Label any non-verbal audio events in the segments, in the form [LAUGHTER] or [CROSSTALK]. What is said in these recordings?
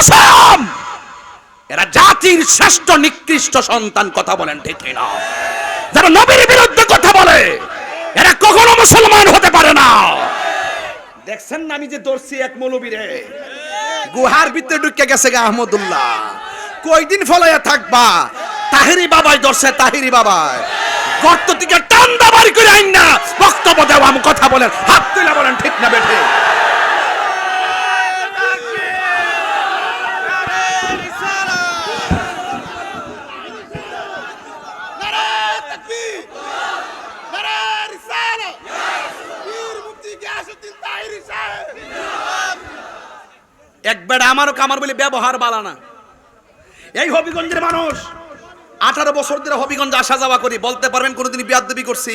কসম এরা জাতির শ্রেষ্ঠ নিকৃষ্ট সন্তান, কথা বলেন ঠিক না যারা নবীর বিরুদ্ধে কথা বলে, এরা কখনো মুসলমান হতে পারে না। দেখছেন না আমি যে দর্শি এক মৌলবীরে? গুহার ভিতরে ঢুকে গেছে গা আহমদুল্লাহ। কয়দিন ফলাইয়া থাকবা? তাহিরি বাবাই দর্শে তাহিরি বাবাই। গর্ত থেকে টান্দা বাড়ি করে আইন না, বক্তব্য দেওয়া, আমি কথা বলেন, হাত তুলে বলেন, ঠিক না বেঠে? একবার আমারও কামার বলে ব্যবহার বালা না। এই হবিগঞ্জের মানুষ, আঠারো বছর ধরে হবিগঞ্জ আসা যাওয়া করি, বলতে পারবেন কোনোদিন বিয়াদবি করছি?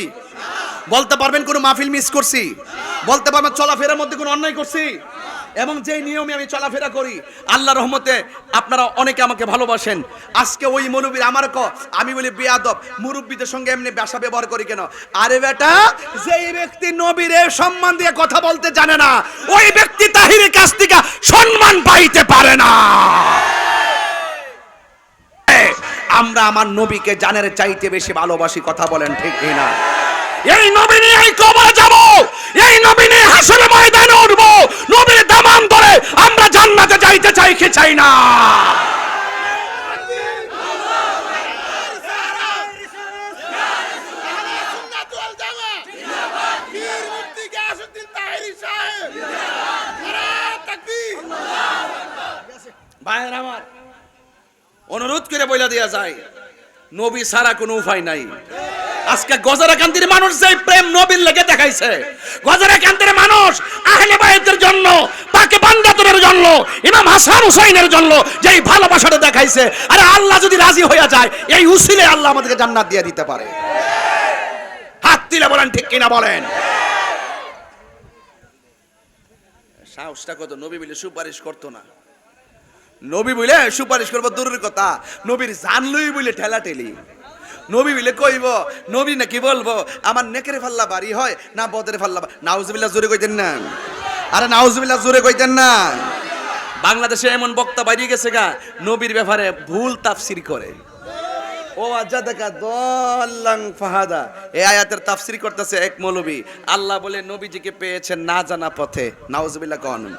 বলতে পারবেন কোনো মাহফিল মিস করছি? বলতে পারবেন চলাফেরার মধ্যে কোনো অন্যায় করছি? এবং যেই নিয়মে আমি চলাফেরা করি আল্লাহ রহমতে আপনারা অনেকে আমাকে ভালোবাসেন। আজকে ওই মৌলবীর আমার ক আমি বলি বেয়াদব, মুরব্বীদের সঙ্গে এমনি বাসা ব্যবহার করি কেন? আরে বেটা, যেই ব্যক্তি নবীরে সম্মান দিয়ে কথা বলতে জানে না, ওই ব্যক্তি তাহিরের কাছ থেকে সম্মান পাইতে পারে না। আমরা আমার নবীকে জানের চাইতে বেশি ভালোবাসি, কথা বলেন ঠিক না এই নবী নিয়ে কবরে যাব, এই নবী নিয়ে হাসর ময়দানে উঠব, নবীর দামান ধরে আমরা জান্নাতে যাইতে চাই, কি চাই না? ভাইয়ের আমার, অনুরোধ করে বইলা দেয়া যায়, নবী সারা কোনো উপায় নাই। আজকে গজরাকান্তির মানুষ যে প্রেম নবীর লেগে দেখাইছে, গজরাকান্তির মানুষ আহলে বাইতের জন্য, পাকে বান্দাতুরের জন্য, ইমাম হাসান হুসাইনের জন্য যেই ভালোবাসাটা দেখাইছে, আরে আল্লাহ যদি রাজি হইয়া যায়, এই উসিলে আল্লাহ আমাদেরকে জান্নাত দিয়ে দিতে পারে। হাত দিলে বলেন, ঠিক কিনা বলেন? সাহসটা কত? নবী বলে সুপারিশ করতো না। নবী বলে সুপারিশ করব, দূরের কথা। নবীর জানলই বলে ঠেলা ঠেলি নবী বলে কইব, নবী না কি বলব, আমার নেকের ফাল্লা বাড়ি হয়, না বদের ফাল্লা নাউজুবিল্লাহ জোরে কইতেন না। আরে নাউজুবিল্লাহ জোরে কইতেন না। বাংলাদেশে এমন বক্তা বাইরে গেছে গা, নবীর ব্যাপারে ভুল তাফসির করে। ও আজ্জা দেখা দল্লাং ফাহাদা। এই আয়াতের তাফসির করতেছে এক মৌলবী। আল্লাহ বলে, নবীজিকে পেয়েছেন না জানা পথে। নাউজুবিল্লাহ কন।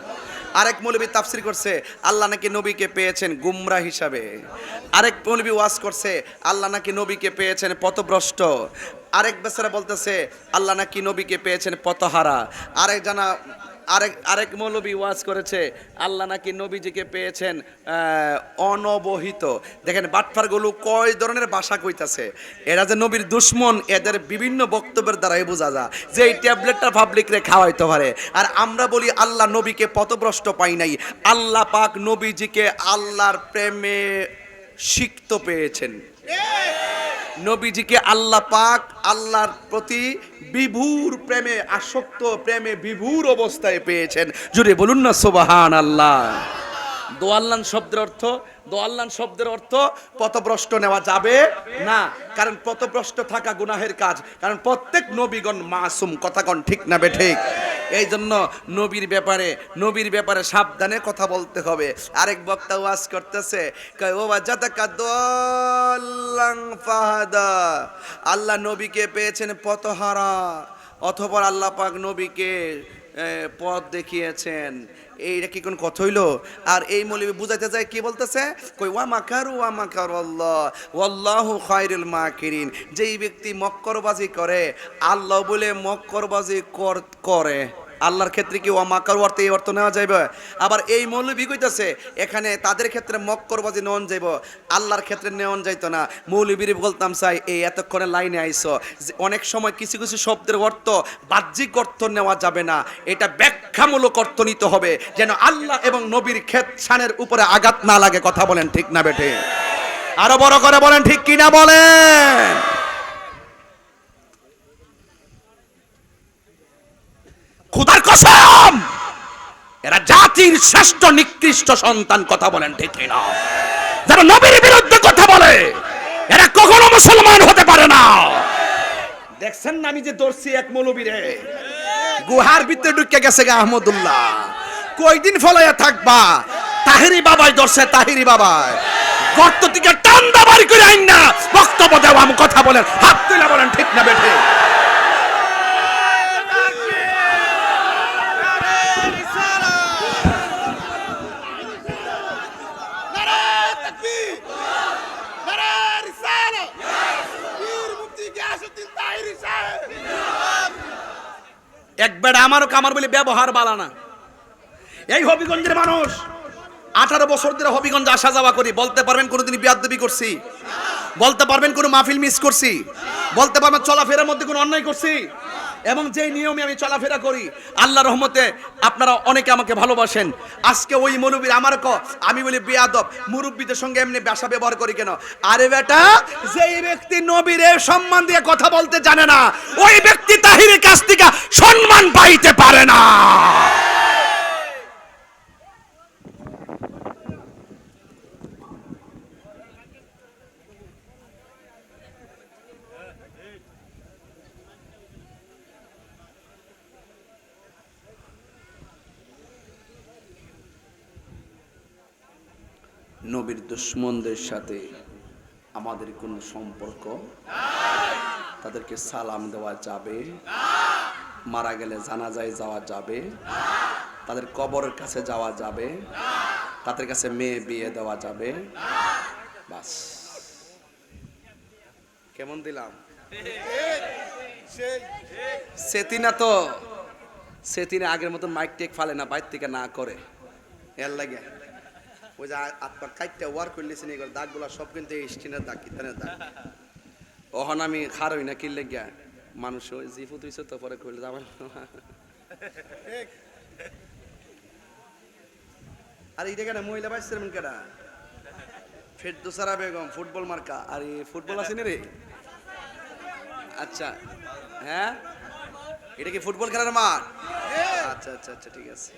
আরেক মৌলবী তাফসির করছে, আল্লাহ নাকি নবীকে পেয়েছেন গুমরা হিসাবে। আরেক মৌলবী ওয়াজ করছে, আল্লাহ নাকি নবীকে পেয়েছেন পথভ্রষ্ট। আরেক বেচারা বলতেছে, আল্লাহ নাকি নবীকে পেয়েছেন পথহারা। আরেক জানা আরেক আরেক মৌলবী ওয়াজ করেছে, আল্লাহ নাকি নবীজিকে পেয়েছেন অনবহিত। দেখেন, বাটফারগুলো কয় ধরনের ভাষা কইতাছে? এরা যে নবীর দুশ্মন, এদের বিভিন্ন বক্তব্যের দ্বারাই বোঝা যায়। যে এই ট্যাবলেটটা পাবলিকরে খাওয়াইতে পারে। আর আমরা বলি, আল্লাহ নবীকে পথভ্রষ্ট পাই নাই। আল্লাহ পাক নবীজিকে আল্লাহর প্রেমে সিক্ত পেয়েছেন। নবীজিকে আল্লাহ পাক আল্লাহর প্রতি বিভুর প্রেমে, আসক্ত প্রেমে বিভুর অবস্থায় পেয়েছেন। জুড়ে বলুন না সোবাহান আল্লাহ দোয়াল্লান শব্দের অর্থ, দোয়াল্লান শব্দের অর্থ পথভ্রষ্ট নেওয়া যাবে না। কারণ পথভ্রষ্ট থাকা গুনাহের কাজ। কারণ প্রত্যেক নবীগণ মাসুম কথাগণ ঠিক না বে ঠিক? এই জন্য নবীর ব্যাপারে নবীর ব্যাপারে সাবধানে কথা বলতে হবে। আরেক বক্তা ওয়াজ করতেছে ও ফাহাদা। আল্লাহ নবীকে পেয়েছেন পথহারা অথবা আল্লাহ পাক নবীকে পথ দেখিয়েছেন। এইটা কি কোন কথা হইল? আর এই মৌলবি বুঝাইতে যায়, কি বলতেছে? কই, ওয়া মাকারু, ওয়া মাকার আল্লাহ, ওয়াল্লাহু খায়রুল মাকিরিন। যেই ব্যক্তি মক্করবাজি করে, আল্লাহ বলে মক্করবাজি কর, করে। আল্লাহর ক্ষেত্রে কি ওয়া মাকার অর্থে এই অর্থ নেওয়া যাইবে? আবার এই মৌলবি কইতাছে, এখানে তাদের ক্ষেত্রে মক্করবাজি নেওয়ান যাইব, আল্লাহর ক্ষেত্রে নেওয়ান যাইতো না। মৌলবীর বলতাম চাই এই এতক্ষণে লাইনে আইসো, যে অনেক সময় কিছু কিছু শব্দের অর্থ, বাহ্যিক অর্থ নেওয়া যাবে না। এটা ব্যাখ্যামূলক অর্থ নিতে হবে, যেন আল্লাহ এবং নবীর ক্ষেত শানের উপরে আঘাত না লাগে। কথা বলেন ঠিক না বেঠে? আরও বড় করে বলেন, ঠিক কি না বলেন? খুদার কসম, এরা জাতির শ্রেষ্ঠ নিকৃষ্ট সন্তান কথা বলেন ঠিক না যারা নবীর বিরুদ্ধে কথা বলে, এরা কখনো মুসলমান হতে পারে না। দেখছেন না আমি যে দর্শি এক মৌলবীরে? গুহার ভিতরে ঢুকে গেছে গা আহমদুল্লাহ। কয়দিন ফলাইয়া থাকবা? তাহিরি বাবাই ধরছে তাহিরি বাবাই। গর্ত থেকে টান্দা বাড়ি করে আইন না, বক্তব্য দেওয়া, আমি কথা বলেন, হাত তুলে বলেন, ঠিক না বেঠে? এক বেড়া আমারও কামার বলে ব্যবহার বালা না। এই হবিগঞ্জের মানুষ, আঠারো বছর ধরে হবিগঞ্জ আসা যাওয়া করি। বলতে পারবেন কোনোদিন বিয়াদবি করছি? বলতে পারবেন কোনো মাহফিল মিস করছি? বলতে পারবেন চলাফেরার মধ্যে কোনো অন্যায় করছি? এবং যে নিয়মে আমি চলাফেরা করি, আল্লাহ রহমতে আপনারা অনেকে আমাকে ভালোবাসেন। আজকে ওই মুরব্বীর আমার ক আমি বলি বিয়াদব, মুরব্বীদের সঙ্গে এমনি ব্যাসা ব্যবহার করি কেন? আরে বেটা, যেই ব্যক্তি নবীর সম্মান দিয়ে কথা বলতে জানে না, ওই ব্যক্তি তাহিরের কাছ থেকে সম্মান পাইতে পারে না নবীর দুশ্মনদের সাথে আমাদের কোনো সম্পর্ক? তাদেরকে সালাম দেওয়া যাবে। মারা গেলে জানাজায় যাওয়া যাবে। তাদের কবরের কাছে যাওয়া যাবে। তাদের কাছে মেয়ে বিয়ে দেওয়া যাবে। বাস। কেমন দিলাম? সেতিনা তো, সেতিনা আগের মতো মাইক টেক ফালে না, বাইর থেকে না করে। এর লাগে। ওই যে আত্মার কাইটটা ওয়ার করলেছেন এগুলো দাগগুলা সব কিন্তু এই স্টিনের দাগ কিতানের দাগ। [LAUGHS] ওহন আমি খার হই না কিনলে গিয়া মানুষ ওই জি ফুতুইছে তো পরে কইলে যাবেন আর এইটা কেন মহিলা ভাইস চেয়ারম্যান কেডা? ফেরদোসারা বেগম ফুটবল মার্কা। আর এই ফুটবল আছে রে? আচ্ছা হ্যাঁ? এটা কি ফুটবল খেলার মাঠ? আচ্ছা আচ্ছা আচ্ছা ঠিক আছে।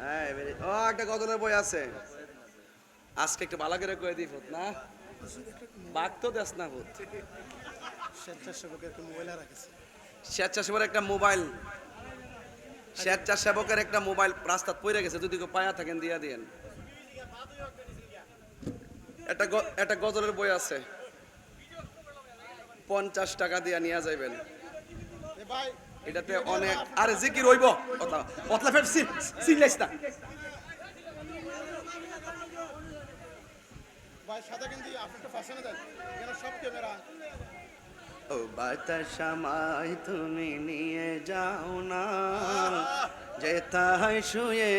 হ্যাঁ ও একটা গজলের বই আছে। আজকে একটু ভালো করে কয়ে দিই ফুট না? বাঘ তো দেস না ফুট স্বেচ্ছাসেবকের একটা মোবাইল রাখেছে। স্বেচ্ছাসেবকের একটা মোবাইল। স্বেচ্ছাসেবকের একটা মোবাইল রাস্তাত পড়ে গেছে যদি কেউ পায়া থাকেন দিয়া দিয়েন। একটা একটা গজলের বই আছে। পঞ্চাশ টাকা দিয়া নিয়ে যাইবেন। ভাই এটাতে অনেক আরে জিকির হইব। কথা পতলা ফেট সিনলাইস না। ও বাতাসামাই তুমি নিয়ে যাও না। যে তাই শুয়ে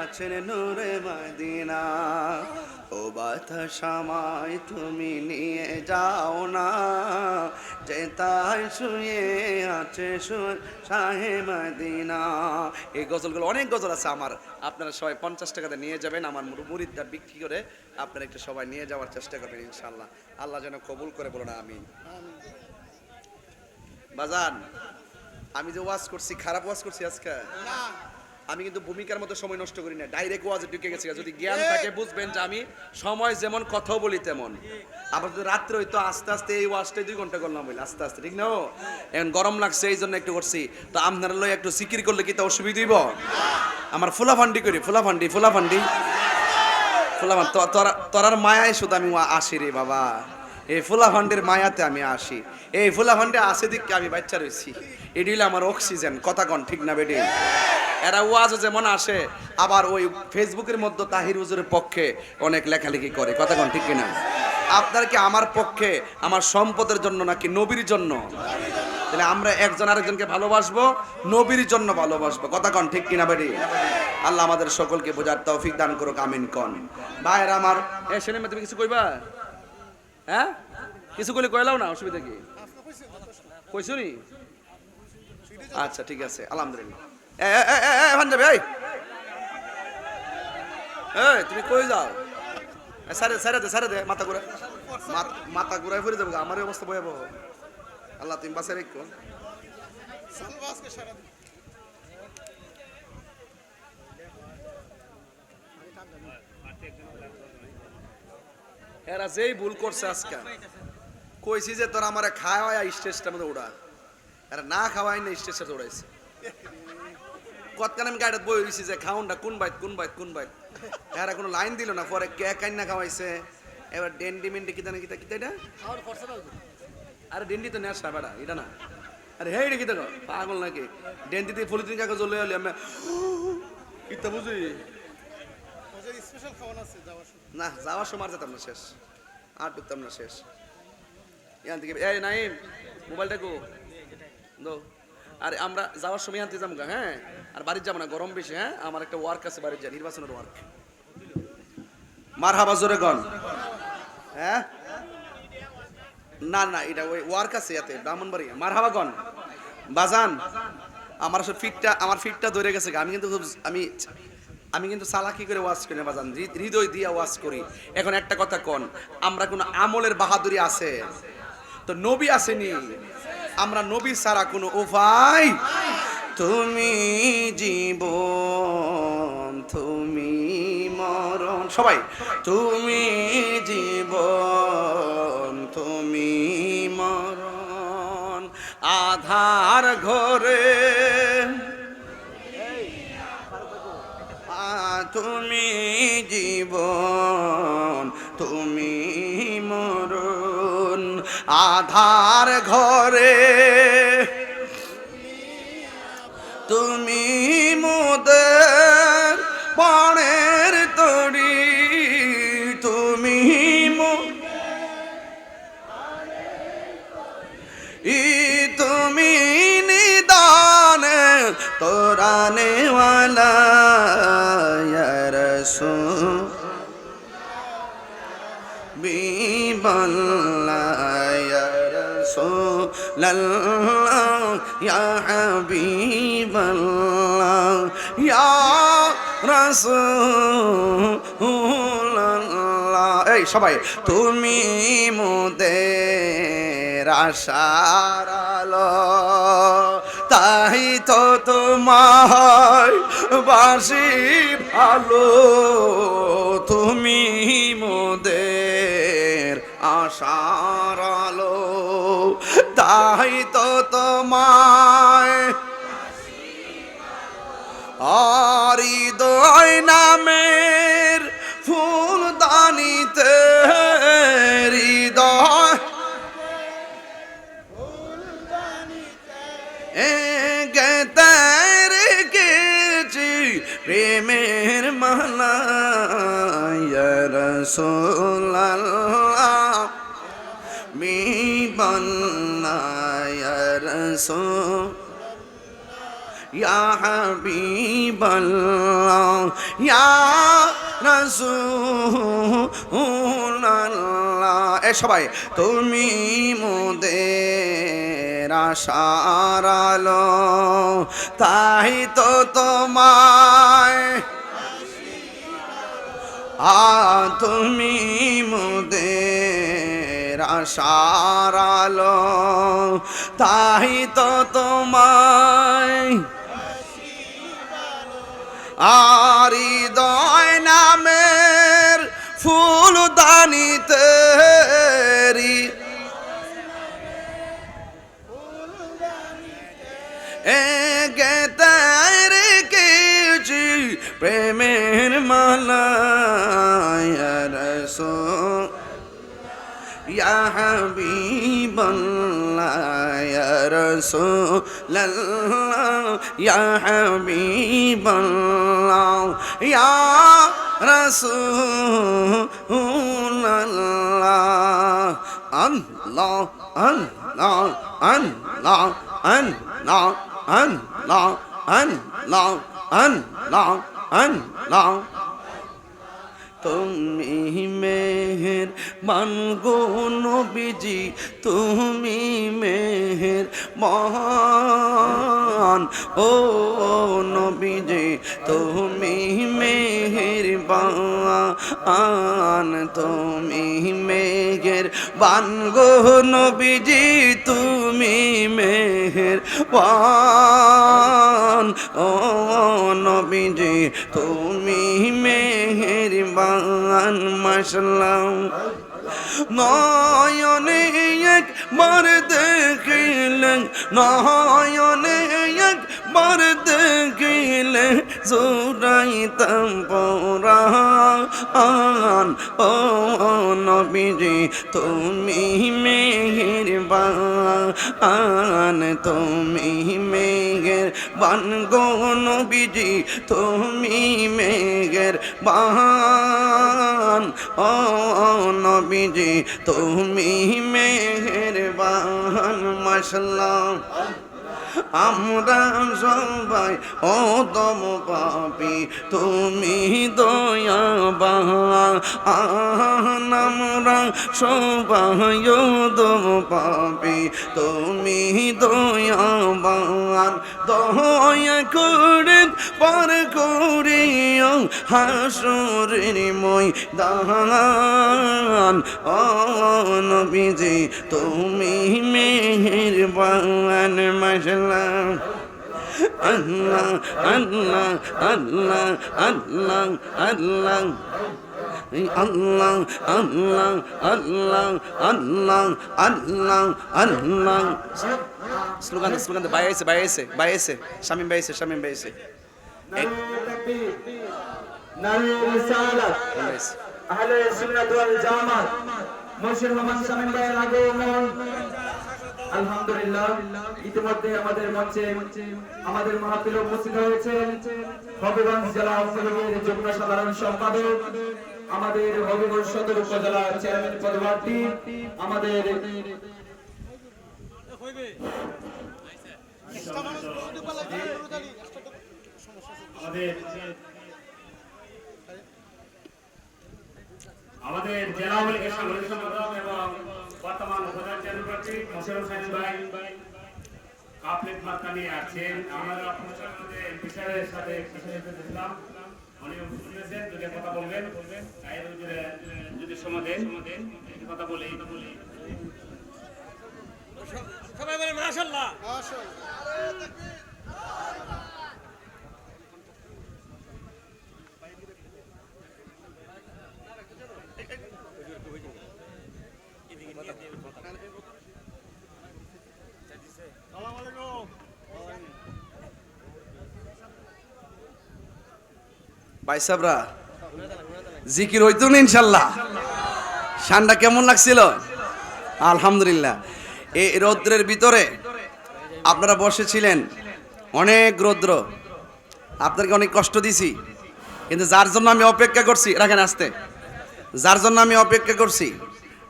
আছেন নূরে মদিনা। ও বাতাসামাই তুমি নিয়ে যাও না। যে তাই শুয়ে আছে শাহে মদিনা। এই গজলগুলো অনেক গজল আছে আমার। আপনারা সবাই পঞ্চাশ টাকাতে নিয়ে যাবেন। আমার মুরিদটা বিক্রি করে আপনারা একটু সবাই নিয়ে যাওয়ার চেষ্টা করবেন ইনশাল্লাহ আল্লাহ যেন কবুল করে বলো না আমি বাজান, আমি যে ওয়াজ করছি, খারাপ ওয়াজ করছি আজকে? না। আমি কিন্তু ভূমিকার মতো সময় নষ্ট করি না। ডাইরেক্ট ওয়াজে ঢুকে গেছি। যদি জ্ঞান থাকে বুঝবেন যে আমি সময় যেমন কথাও বলি তেমন। আবার যদি রাত্রে হইতো আস্তে আস্তে এই ওয়াজটাই দুই ঘণ্টা করলাম বলে আস্তে আস্তে ঠিক না? এখন গরম লাগছে এই জন্য একটু করছি। তো আপনারা লই একটু সিকির করলে কি তা অসুবিধা হইব? আমার ফুলা ফান্ডি করি ফুলা ফান্ডি ফুলা ফান্ডি ফুলা তোরার মায়ায় শুধু আমি আসি রে বাবা। এই ফুলা ফান্ডের মায়াতে আমি আসি। এই ফুলা ফান্ডে আসে দিককে আমি বাচ্চা রয়েছি। এটি হলো আমার অক্সিজেন। কথা কন, ঠিক না বেডি এরা ওয়াজও যেমন আসে, আবার ওই ফেসবুকের মধ্যে তাহির হুজুরের পক্ষে অনেক লেখালেখি করে। কথা কন, ঠিক কিনা? আপনার কি আমার পক্ষে, আমার সম্পদের জন্য নাকি নবীর জন্য? তাহলে আমরা একজন আরেকজনকে ভালোবাসবো, নবীর জন্য ভালোবাসবো। কথা কন, ঠিক কিনা বেডি আল্লাহ আমাদের সকলকে বোঝার তৌফিক দান করুক, আমিন কন। ভাইয়ের আমার এ সিনেমা তুমি কিছু কইবা? হ্যাঁ? কিছু কইলে কইলাও না, অসুবিধা কি? কইছো নি? আচ্ছা ঠিক আছে, আলহামদুলিল্লাহ। এ এ এ এ ভান এই! এই, তুমি কই যাও? সারে সারে দে সারে দে, মাথা ঘুরে মাথা- ঘুরাই ফিরে যাব আমার অবস্থা ভয়াবহ। আল্লাহ, তুমি বাসে রেখো। সারা এরা যেই ভুল করছে আজকে। কইছি যে তোর আমার খাওয়ায় স্টেজটার মধ্যে উড়া। এরা না খাওয়াই না স্টেজটা উড়াইছে। কতখানে আমি গাড়িতে বই রয়েছি যে খাউনটা কোন বাইত কোন বাইত কোন বাইত। এরা কোনো লাইন দিল না পরে কে কান্না খাওয়াইছে। এবার ডেন্ডি মেন্ডি কিতা না কিতা কিতা এটা? আরে ডেন্ডি তো নেশা বেড়া এটা না। আরে হে এটা কিতা? পাগল নাকি? ডেন্ডিতে পলিথিন কাগজ জ্বলে হলে আমি কিতা বুঝি স্পেশাল খাওয়ান আছে যাওয়ার না, যাওয়ার সময় আর যেতাম না, শেষ। আর ঢুকতাম না, শেষ। এখান থেকে এই নাইম, মোবাইলটা কো। দো। আর, আমরা যাওয়ার সময় আনতে যাব হ্যাঁ? আর বাড়ির যাব না, গরম বেশি হ্যাঁ? আমার একটা ওয়ার্ক আছে বাড়ির যা, নির্বাচনের ওয়ার্ক মার হাবা জোরে গন হ্যাঁ? না না, এটা ওই ওয়ার্ক আছে ইয়াতে ব্রাহ্মণবাড়ি মার হাবা গন বাজান, আমার আসলে ফিটটা আমার ফিটটা ধরে গেছে। আমি কিন্তু খুব আমি আমি কিন্তু চালাকি করে ওয়াজ করি না, বাজান। হৃদ- হৃদয় দিয়ে ওয়াজ করি। এখন একটা কথা কন, আমরা কোনো আমলের বাহাদুরি আছে? তো নবী আসেনি। আমরা নবী ছাড়া কোনো উপায় তুমি জীবন, তুমি মরণ। সবাই, তুমি জীবন, তুমি মরণ। আধার ঘরে আ, তুমি জীবন তুমি মরণ। আধার ঘরে তুমি মোদের তোরা নেওয়ালা রসু বিবল্লায় রসু লাল্লা ইয়া হাবিবাল্লাহ এই সবাই তুমি মোদের আশার তাই তো তোমার বাসি ভালো। তুমি মোদের আশার আলো। তাই তো তোমায় হৃদয় নামের প্রেমের মালা রসোল্লাহ মি বন্না রসো يا حبيب الله এ সবাই তুমি মোদের আশার আলো তাই তো তোমায় আ তুমি মোদের আশার আলো তাই তো তোমায় আরি হৃদয় নামের ফুল প্রেমের মালায় রসো ইয়া হাবিবাল্লাহ, ইয়া রাসূলাল্লাহ, ইয়া হাবিবাল্লাহ, ইয়া রাসূলাল্লাহ। আল্লাহ আল্লাহ আল্লাহ আল্লাহ আল্লাহ আল্লাহ আল্লাহ। 嗯浪嗯浪 তুমি মেহের, মানগো নবীজি, তুমি মেহের মহান। ও নবীজি, তুমি মেহের বান তুমি মেঘের বানগো নবীজি, তুমি মেহের ও নবীজি, তুমি মেহের বান মাসলাম নয়নে একবার দেখিলেন নয়নে বার দেখিলে জোড়াইতাম পরাণ ও নবীজি তুমি মেহেরবান তুমি মেঘের বান গো নবীজি তুমি মেঘের বান ও নবীজি তুমি মেঘের বান মাসাল্লাহ আমরা সবাই ও তম পাপি, তুমি দয়াবান। আমরা সবাই ও তম পাপি, তুমি দয়াবান। দয়া করে পার করিও হাসুরের ময়দান। ও নবীজি, তুমি মেহেরবান মাশাল্লাহ আল্লাহ আল্লাহ আল্লাহ আল্লাহ আল্লাহ আল্লাহ আল্লাহ বাই আইছে শামিম আলহামদুলিল্লাহ, ইতিমধ্যে আমাদের মঞ্চে আমাদের মাহফিল উপস্থিত হয়েছে। হবিগঞ্জ জেলা আওয়ামী যুগ্ম সাধারণ সম্পাদক, আমাদের হবিগঞ্জ সদর উপজেলা চেয়ারম্যান পদপ্রার্থী, আমাদের আমাদের জেলা এবং বর্তমান উপজেলা চেয়ারপাতি হোসেন ভাই কাপলেট মাত্রা নিয়ে আছেন। আমরা প্রচার মধ্যে বিচারের সাথে দিয়েছিলাম যদি কথা বলবেন। এর যদি সমাজে কথা বলি। কথা বলি ভাই সাবরা, জিকির হইতো না ইনশাল্লাহ। ঠান্ডা কেমন লাগছিল? আলহামদুলিল্লাহ। এই রৌদ্রের ভিতরে আপনারা বসেছিলেন। অনেক রৌদ্র। আপনাদেরকে অনেক কষ্ট দিছি। কিন্তু যার জন্য আমি অপেক্ষা করছি, রাখেন আসতে। যার জন্য আমি অপেক্ষা করছি,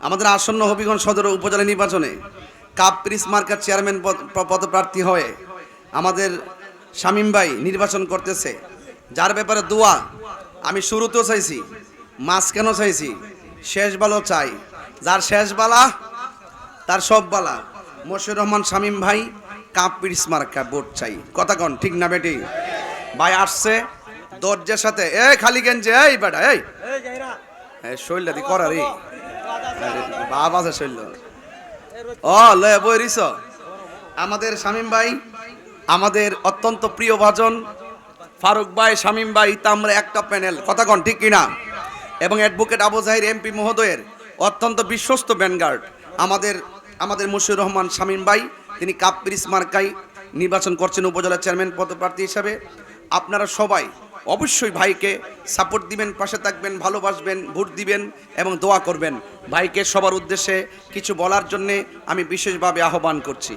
আমাদের আসন্ন হবিগঞ্জ সদর উপজেলা নির্বাচনে কাপ প্রিস মার্কার চেয়ারম্যান পদ- পদপ্রার্থী হয়ে আমাদের শামীম ভাই নির্বাচন করতেছে। যার ব্যাপারে দোয়া, আমি শুরুতেও চাইছি, মাঝখানেও চাইছি, শেষ বালো চাই। যার শেষ বালা, তার সব বালা। মশিউর রহমান, শামীম ভাই কাপ পিরিস মার্কা ভোট চাই। কথা কন, ঠিক না বেটি? ভাই আসছে, দরজার সাথে, এ খালি গেঞ্জে, এই বেটা, এই। এই শৈলটা দি করা রে বাপ আছে শৈল ও লে বই রিস। আমাদের শামীম ভাই, আমাদের অত্যন্ত প্রিয় ভাজন ফারুক ভাই, শামীম ভাই তা আমরা একটা প্যানেল। কথা কন, ঠিক কিনা? এবং অ্যাডভোকেট আবু জাহির, এমপি মহোদয়ের অত্যন্ত বিশ্বস্ত ব্যানগার্ড আমাদের আমাদের মুশিউর রহমান, শামীম ভাই, তিনি কাপ পিরিস মার্কাই নির্বাচন করছেন উপজেলা চেয়ারম্যান পদপ্রার্থী হিসাবে। আপনারা সবাই অবশ্যই ভাইকে সাপোর্ট দিবেন, পাশে থাকবেন, ভালোবাসবেন, ভোট দিবেন এবং দোয়া করবেন। ভাইকে সবার উদ্দেশ্যে কিছু বলার জন্যে আমি বিশেষভাবে আহ্বান করছি।